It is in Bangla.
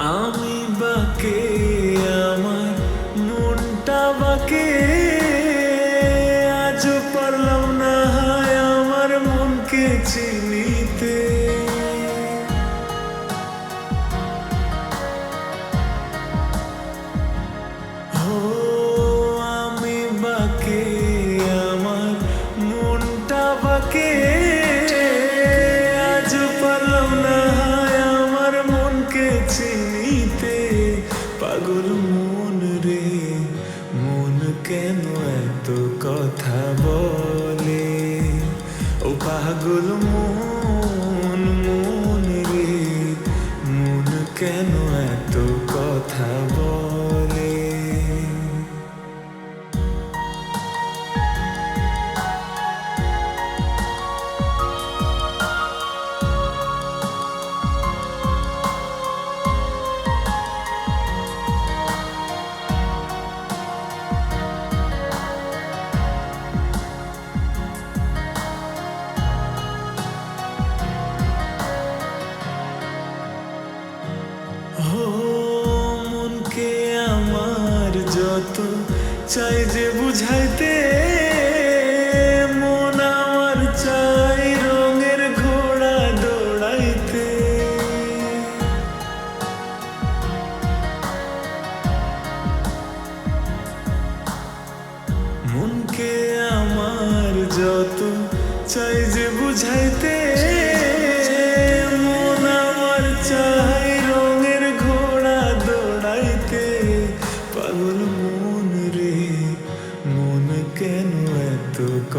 আমি বাকে আমার মনটা বাকে। আজ পারলাম না হয় আমার মনকে চেয়ে চিনিতে পাগল মন রে মন কেন এত কথা বলে? ও পাগল মন আমার চাই যে বুঝাইতে। মন আমার চাই রঙের ঘোড়া দৌড়াইতে। মনকে আমার যত চাই যে বুঝাইতে।